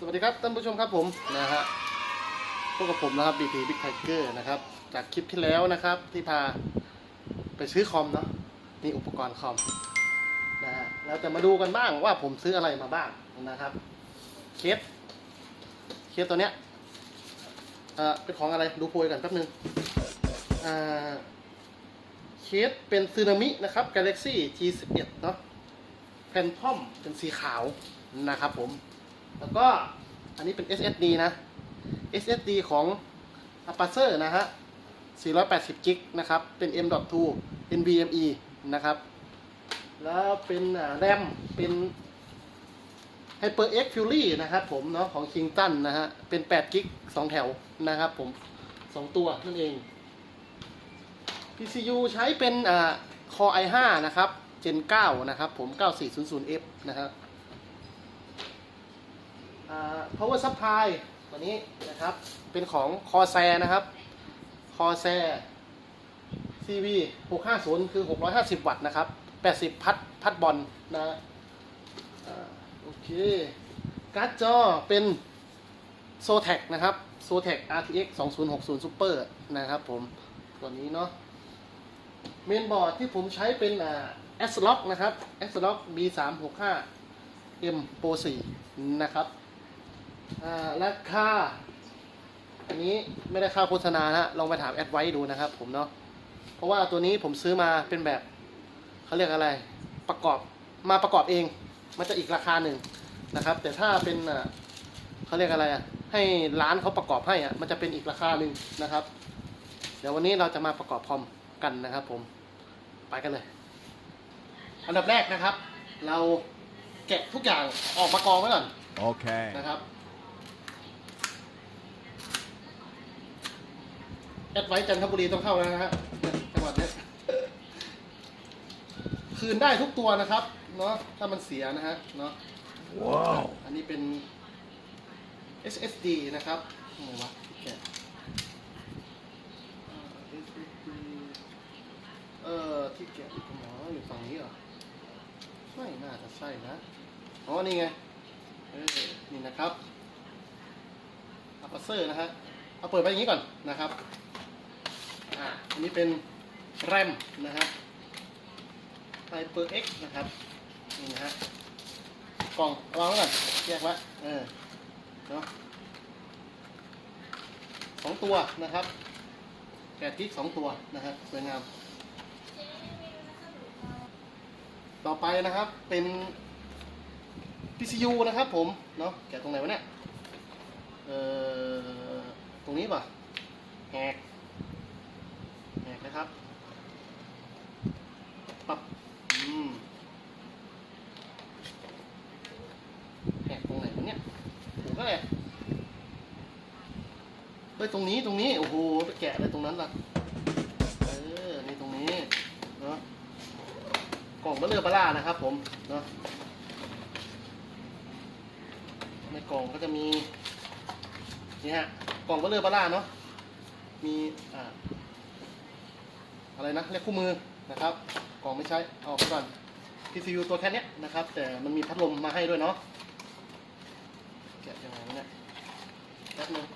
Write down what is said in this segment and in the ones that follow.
สวัสดีครับท่านผู้ชมครับผมนะฮะพวกกับผมนะครับ BP Big Tiger นะครับ จากคลิปที่แล้วนะครับที่พาไปซื้อคอมเนาะนี่อุปกรณ์คอมนะฮะเราจะมาดูกันบ้างว่าผมซื้ออะไรมาบ้างนะครับเคสเคสตัวเนี้ยเอ่อเป็นของอะไรดูโพยกันแป๊บนึงอ่าเคสเป็นซึนามินะครับ Galaxy G11 เนาะแพนทอมเป็นสีขาวนะครับผม แล้วก็อันนี้เป็น SSD นะ SSD ของ a p a c e r นะฮะ 480 g b นะครับ เป็น M.2 NVMe นะครับ แล้วเป็นอ่า RAM เป็น HyperX Fury นะครับผมเนาะของ Kingston นะฮะ เป็น8 g b 2แถวนะครับผม 2 ตัวนั่นเอง PCU ใช้เป็นอ่า Core i5 นะครับ Gen 9 นะครับผม 9400F นะครับ power supply ตัวนี้นะครับ เป็นของ Corsair นะครับ Corsair CV 650 คือ 650 วัตต์นะครับ 80 พัดพัดบอลนะอ่าโอเคการ์ดจอเป็น Zotac นะครับ Zotac RTX 2060 Super นะครับผม ตัวนี้เนาะเมนบอร์ดที่ผมใช้เป็นอ่า ASRock นะครับ ASRock B365 M Pro 4นะครับ อ่าราคา อันนี้ไม่ได้ค่าโฆษณานะลองไปถามแอดไว้ดูนะครับผมเนาะ เพราะว่าตัวนี้ผมซื้อมาเป็นแบบเขาเรียกอะไร ประกอบมาประกอบเอง มันจะอีกราคาหนึ่งนะครับ แต่ถ้าเป็นอ่าเขาเรียกอะไรอะ ให้ร้านเขาประกอบให้อะ มันจะเป็นอีกราคาหนึ่งนะครับ เดี๋ยววันนี้เราจะมาประกอบคอมกันนะครับ ผม ไปกันเลย อันดับแรกนะครับ เราแกะทุกอย่างออกมากองไว้ก่อน Okay. นะครับ แอดไว้จันทบุรีต้องเข้าแล้วนะฮะจังหวัดเนี้ยคืนได้ทุกตัวนะครับ เนาะถ้ามันเสียนะฮะเนาะ Wow. อันนี้เป็น SSD นะครับอะไรวะที่แกะเอ่อ SSD เอ่อที่แกะอยู่ตรงไหนวะอยู่ฝั่งนี้เหรอไม่น่าจะใช่นะอ๋อนี่ไงเออนี่นะครับอัปเซอร์นะฮะเอาเปิดไปอย่างนี้ก่อนนะครับ อ่าอันนี้เป็นแรมนะครับ HyperX นะครับนี่นะฮะกล่องเอาวางไว้ก่อนแยกไว้เออเนาะสองตัวนะครับแกะทิกสองตัวนะฮะสวยงาม ต่อไปนะครับเป็น PCU นะครับผมเนาะแกะตรงไหนวะเนี่ยเอ่อตรงนี้ป่ะแหกแหก นะครับ ปรับอืมแหกตรงไหนวะเนี่ยถูกก็เลยเฮ้ยตรงนี้ตรงนี้โอ้โหไปแกะอะไรตรงนั้นล่ะเออนี่ตรงนี้เนาะกล่องเบลเลอร์บล่านะครับ ผมเนาะในกล่องก็จะมีนี่ฮะกล่องเบลเลอร์บล่าเนาะมีอ่า อะไรนะเรียกคู่มือนะครับกล่องไม่ใช้เอาไปก่อน PCU ตัวแค่นี้นะครับ แต่มันมีพัดลมมาให้ด้วยเนาะแกะยังไงเนี่ยแป๊บนึง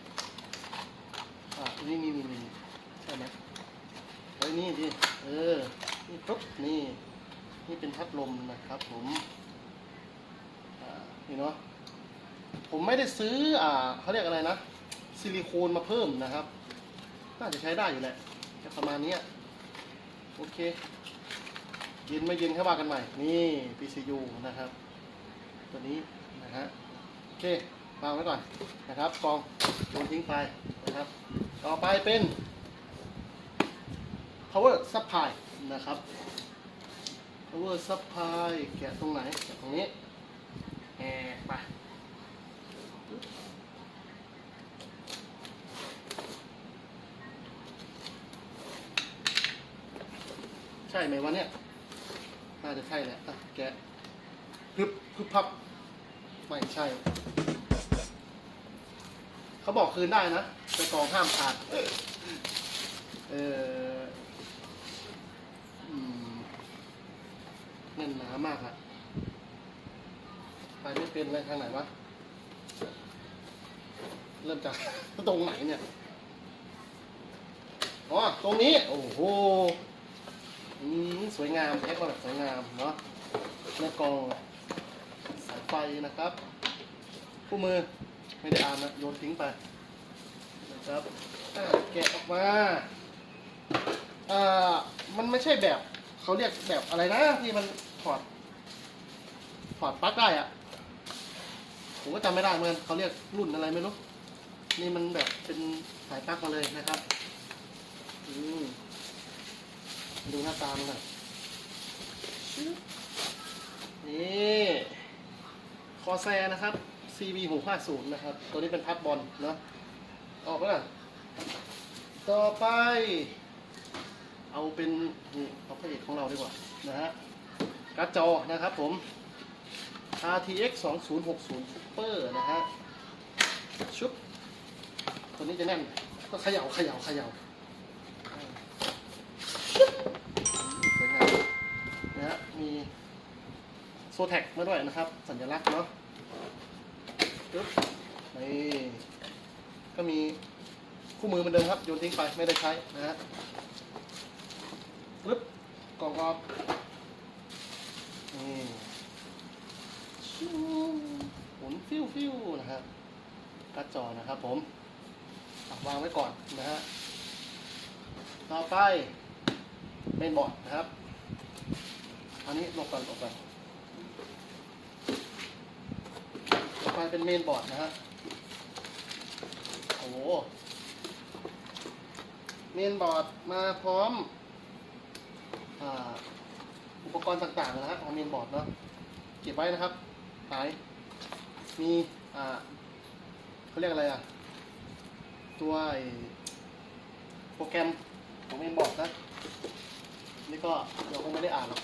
อ่านี่นี่นี่นี่ใช่ไหมเฮ้ยนี่ดิเออนี่ปุ๊บนี่ นี่เป็นพัดลมนะครับ ผมอ่านี่เนาะผมไม่ได้ซื้ออ่าเขาเรียกอะไรนะซิลิโคนมาเพิ่มนะครับ น่าจะใช้ได้อยู่แหละประมาณนี้ โอเคยินไม่ยินเข้ามากันใหม่ นี่ PCU นะครับ ตัวนี้นะฮะโอเควางไว้ก่อนนะครับกองโยนทิ้งไปนะครับ ต่อไปเป็น power supply นะครับ power supply แกะตรงไหนแกะตรงนี้แหกไปใช่ ไหมวะเนี่ย น่าจะใช่แหละอะแกะพึบพึบพับ ไม่ใช่ เขาบอกคืนได้นะแต่กองห้ามขาด เออแน่นหนามากอะไปไม่เป็นเลยทางไหนวะ เริ่มจากตรงไหนเนี่ย อ๋อ ตรงนี้ โอ้โห อืมสวยงามแพ็คมาแบบสวยงามเนาะหน้ากองสายไฟนะครับคู่มือไม่ได้อ่านนะโยนทิ้งไปนะครับแกะออกมาอ่ามันไม่ใช่แบบเขาเรียกแบบอะไรนะที่มันถอดถอดปลั๊กได้อะผมก็จำไม่ได้เหมือนกันเขาเรียกรุ่นอะไรไม่รู้นี่มันแบบเป็นสายปลั๊กมาเลยนะครับ อืม ดูหน้าตามันหน่อยชึบนี่คอแซนะครับ CB 6 5 0นะครับ ตัวนี้เป็นพับบอลเนาะออกแล้วนะต่อไป เอาเป็นนี่เอาพระเอกของเราดีกว่านะฮะกร์ดจอนะครับผม RTX 2060 Super นะฮะชุบตัวนี้จะแน่น ก็เขย่าเขย่าเขย่า โซแท็กมาด้วยนะครับ สัญลักษณ์เนาะปึ๊บนี่ก็มีคู่มือเหมือนเดิมครับโยนทิ้งไปไม่ได้ใช้นะฮะปึ๊บกล่องออกนี่ชิวหมุนฟิวฟิวนะครับกร์ดจอนะครับผมวางไว้ก่อนนะฮะต่อไปเมนบอร์ดนะครับ อันนี้ลงก่อนลงก่อน ต่อไปเป็นเมนบอร์ดนะฮะ โอ้โห เมนบอร์ดมาพร้อมออุปกรณ์ต่างๆนะครับของเมนบอร์ดเนาะ เก็บไว้นะครับหายมีอ่าเขาเรียกอะไรอะ ตัวโปรแกรมของเมนบอร์ดนะ นี่ก็เดี๋ยวคงไม่ได้อ่านหรอก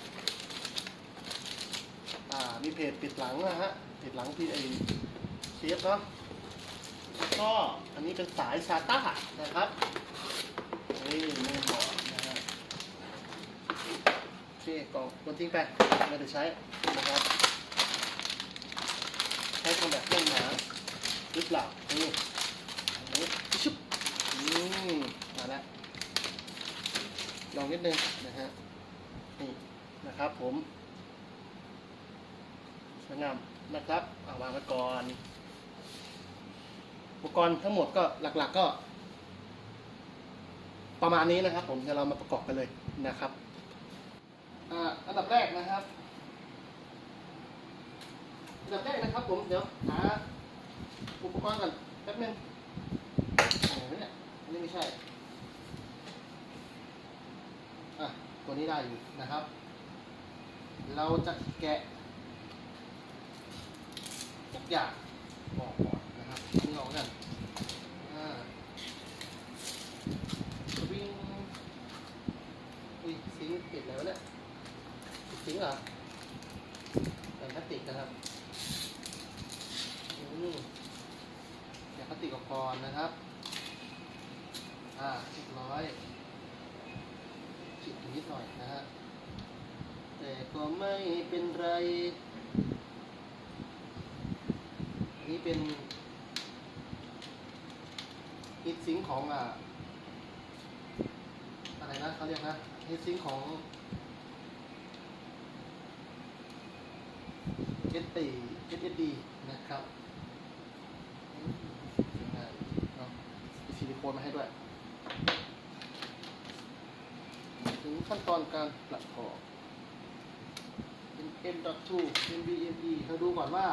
อ่า มีเพจปิดหลังนะฮะ ปิดหลังที่ไอเชฟเนาะก็อันนี้เป็นสายซาต้านะครับนี่เมนบอร์ดนะฮะโอเคกล่องคนทิ้งไปไม่ได้ใช้นะครับใช้เป็นแบบแน่นหนาหรือเปล่านี่อันนี้ชุบนี่มาแล้วลองนิดนึงนะฮะนี่นะครับผม สวยงามนะครับเอาวางไว้ก่อนอุปกรณ์ทั้งหมดก็หลักๆก็ ประมาณนี้นะครับ ผมเดี๋ยวเรามาประกอบกันเลยนะครับอ่าอันดับแรกนะครับอันดับแรกนะครับ ผมเดี๋ยวหาอุปกรณ์ก่อนแป๊บนึงไหนวะเนี่ยอันนี้ไม่ใช่อะตัวนี้ได้อยู่นะครับ เราจะแกะ ทุกอย่างออกก่อนนะครับนี่ออกกันอ่าสวิงอุ้ยซิงปิดแล้วเนี่ยปิดซิงเหรอเป็นพลาสติกนะครับอืมแกะพลาสติกออกก่อนนะครับ อ่าเรียบร้อยจิตนิดหน่อยนะฮะแต่ก็ไม่เป็นไร นี่เป็นฮิตซิงของอะอะไรนะเขาเรียกนะฮิตซิงของเอสตีเอสเอดีนะครับมีซิลิโคนมาให้ด้วย ถึงขั้นตอนการประกอบเป็น M.2 NVMe เราดูก่อนว่า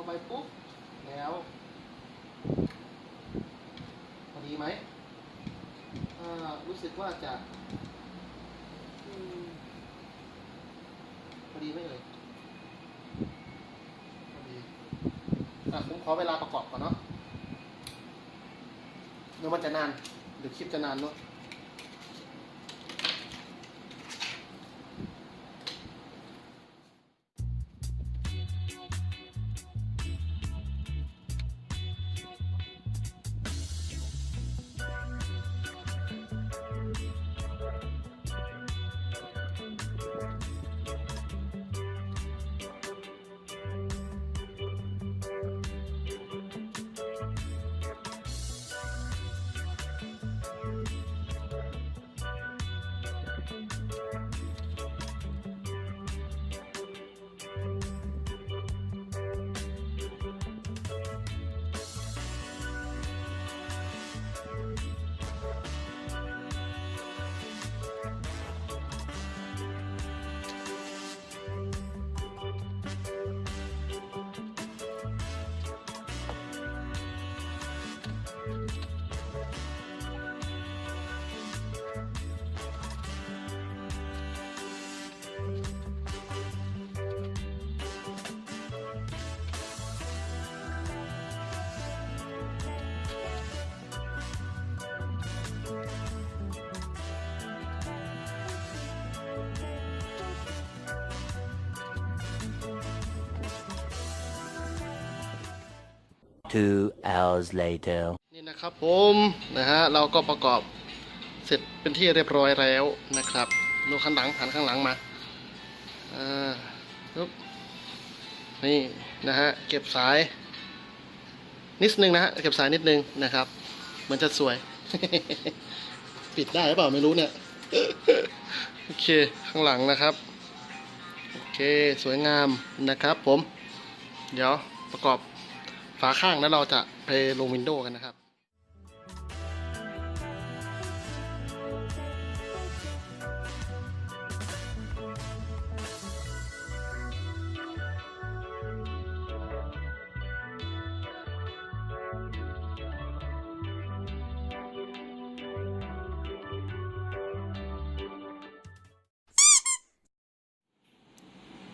เข้าไปปุ๊บแล้วพอดีไหมรู้สึกว่าจะพอดีไหมเอ่ยพอดีอะผมขอเวลาประกอบก่อนเนาะเดี๋ยวมันจะนานเดี๋ยวคลิปจะนานเนาะ Two hours later. นี่นะครับผมนะฮะเราก็ประกอบเสร็จเป็นที่เรียบร้อยแล้วนะครับดูข้างหลังหันข้างหลังมาอ่าปึ๊บนี่นะฮะเก็บสาย นิดนึงนะฮะเก็บสายนิดนึงนะครับ เหมือนจะสวย ปิดได้หรือเปล่าไม่รู้เนี่ยโอเคข้างหลังนะครับโอเคสวยงามนะครับผม เดี๋ยวประกอบ ฝาข้างแล้วเราจะไปลงวินโดว์กันนะครับ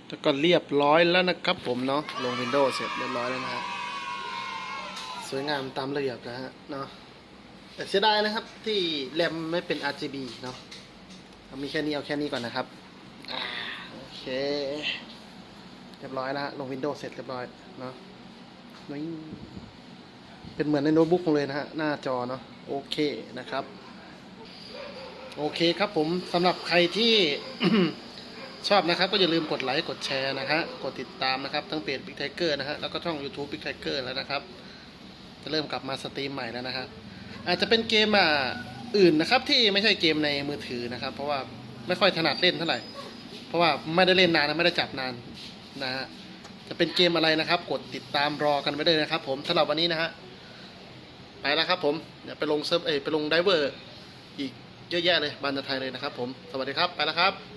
แล้วก็เรียบร้อยแล้วนะครับผมเนาะลง Windows เสร็จเรียบร้อยแล้วนะฮะ สวยงามตามระเบียบนะฮะเนาะแต่เสียดายนะครับที่แรมไม่เป็น RGB เนาะเอามีแค่นี้เอาแค่นี้ก่อนนะครับอโอเค เรียบร้อยแล้วฮะลง Windows เสร็จเรียบร้อยเนาะนี่เป็นเหมือนในโน้ตบุ๊กเลยนะฮะ หน้าจอเนาะโอเคนะครับ โอเคครับผมสำหรับใครที่ชอบนะครับ ก็อย่าลืมกดไลค์กดแชร์นะฮะกดติดตามนะครับ ทั้งเพจ Big Tiger นะฮะแล้วก็ช่อง YouTube Big Tiger แล้วนะครับ จะเริ่มกลับมาสตรีมใหม่แล้วนะฮะอาจจะเป็นเกมอะอื่นนะครับ ที่ไม่ใช่เกมในมือถือนะครับ เพราะว่าไม่ค่อยถนัดเล่นเท่าไหร่ เพราะว่าไม่ได้เล่นนานนะไม่ได้จับนานนะฮะจะเป็นเกมอะไรนะครับ กดติดตามรอกันไว้เลยนะครับ ผมสำหรับวันนี้นะฮะไปแล้วครับผมเดี๋ยวไปลงเซิร์ฟเอไปลงไดเวอร์อีกเยอะแยะเลยบันไทยเลยนะครับ ผมสวัสดีครับไปแล้วครับ